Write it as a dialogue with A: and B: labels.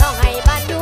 A: น้องให้บ้านดู